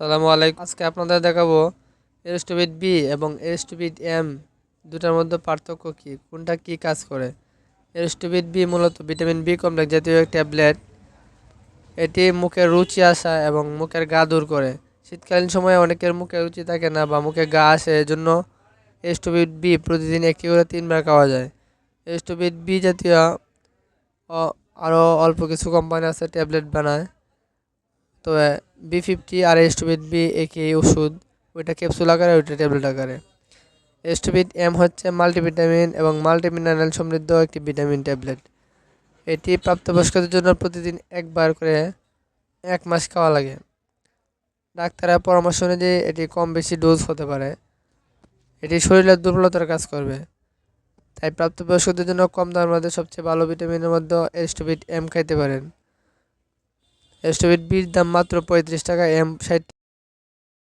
সালামু আলাইকুম। আজকে আপনাদের দেখাবো এরিস্টোবিট বি এবং এরিস্টোবিট এম। দুটার মধ্যে পার্থক্য কী? কোনটা কি কাজ করে? এরিস্টোবিট বি মূলত ভিটামিন বি কমপ্লেক্স জাতীয় ট্যাবলেট। এটি মুখের রুচি আসা এবং মুখের গা দূর করে। শীতকালীন সময়ে অনেকের মুখে রুচি থাকে না বা মুখে গা আসে, এজন্য এরিস্টোবিট বি প্রতিদিন একটি করে তিনবার খাওয়া যায়। এরিস্টোবিট বি জাতীয় আরও অল্প কিছু কোম্পানি আছে ট্যাবলেট বানায়। তবে বি ফিফটি আর এস্টোবিট বি একই ওষুধ, ওইটা ক্যাপসুল আকারে, ওইটা ট্যাবলেট আকারে। এস্টোবিট এম হচ্ছে মাল্টিভিটামিন এবং মাল্টিমিনারেল সমৃদ্ধ একটি ভিটামিন ট্যাবলেট এটি প্রাপ্তবয়স্কদের জন্য প্রতিদিন একবার করে এক মাস খাওয়া লাগে। ডাক্তারের পরামর্শ অনুযায়ী এটি কম বেশি ডোজ হতে পারে। এটি শরীরের দুর্বলতার কাজ করবে। তাই প্রাপ্তবয়স্কদের জন্য কম দামের মধ্যে সবচেয়ে ভালো ভিটামিনের মধ্যে এস্টোবিট এম খাইতে পারেন। বির দাম মাত্র পঁয়ত্রিশ টাকা এম ষাট